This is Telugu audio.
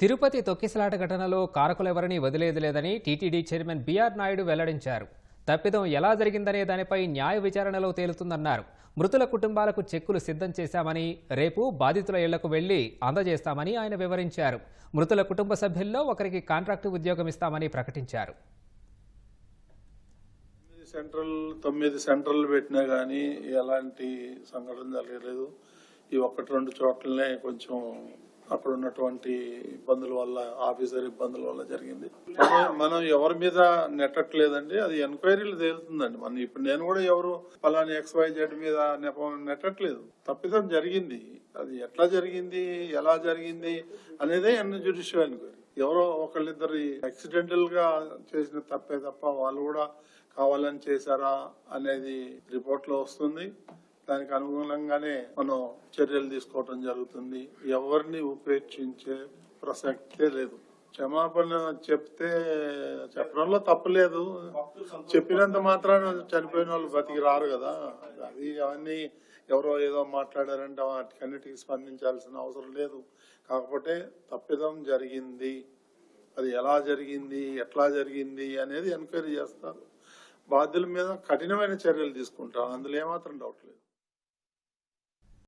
తిరుపతి తొక్కిసలాట ఘటనలో కారకులెవరినీ వదిలేది లేదని టీటీడీ చైర్మన్ బీఆర్ నాయుడు వెల్లడించారు. తప్పిదం ఎలా జరిగిందనే దానిపై న్యాయ విచారణలో తేలుతుందన్నారు. మృతుల కుటుంబాలకు చెక్కులు సిద్ధం చేశామని రేపు బాధితుల ఇళ్ళకు వెళ్ళి అందజేస్తామని ఆయన వివరించారు. మృతుల కుటుంబ సభ్యుల్లో ఒకరికి కాంట్రాక్టు ఉద్యోగం ఇస్తామని ప్రకటించారు. సెంట్రల్ తొమ్మిది సెంట్రల్ పెట్టినా కానీ ఎలాంటి సంఘటన జరగలేదు. ఈ ఒక్కటి రెండు చోట్లనే కొంచెం అక్కడ ఉన్నటువంటి ఇబ్బందుల వల్ల ఆఫీసర్ ఇబ్బందుల వల్ల జరిగింది. మనం ఎవరి మీద నెట్టట్లేదండి. అది ఎంక్వైరీలు తేలుతుందండి. మన ఇప్పుడు నేను కూడా ఎవరు ఫలాని ఎక్స్ వై జెడ్ మీద నెపం నెట్టట్లేదు. తప్పిదం జరిగింది. అది ఎట్లా జరిగింది? ఎలా జరిగింది? అనేదే ఎన్న జ్యుడిషియల్ ఎంక్వైరీ. ఎవరో ఒకళ్ళిద్దరు యాక్సిడెంటల్గా చేసిన తప్పే తప్ప వాళ్ళు కూడా కావాలని చేశారా అనేది రిపోర్ట్లో వస్తుంది. దానికి అనుగుణంగానే మనం చర్యలు తీసుకోవటం జరుగుతుంది. ఎవరిని ఉపేక్షించే ప్రసక్తే లేదు. క్షమాపణ చెప్తే చెప్పడంలో తప్పలేదు చెప్పినంత మాత్రాన చనిపోయిన వాళ్ళు బతికి రారు కదా. అది అవన్నీ ఎవరో ఏదో మాట్లాడారంటే వాటికన్నిటికీ స్పందించాల్సిన అవసరం లేదు. కాకపోతే తప్పిదం జరిగింది. అది ఎలా జరిగింది? ఎట్లా జరిగింది అనేది ఎంక్వైరీ చేస్తారు. బాధ్యుల మీద కఠినమైన చర్యలు తీసుకుంటారు. అందులో ఏమాత్రం డౌట్ లేదు.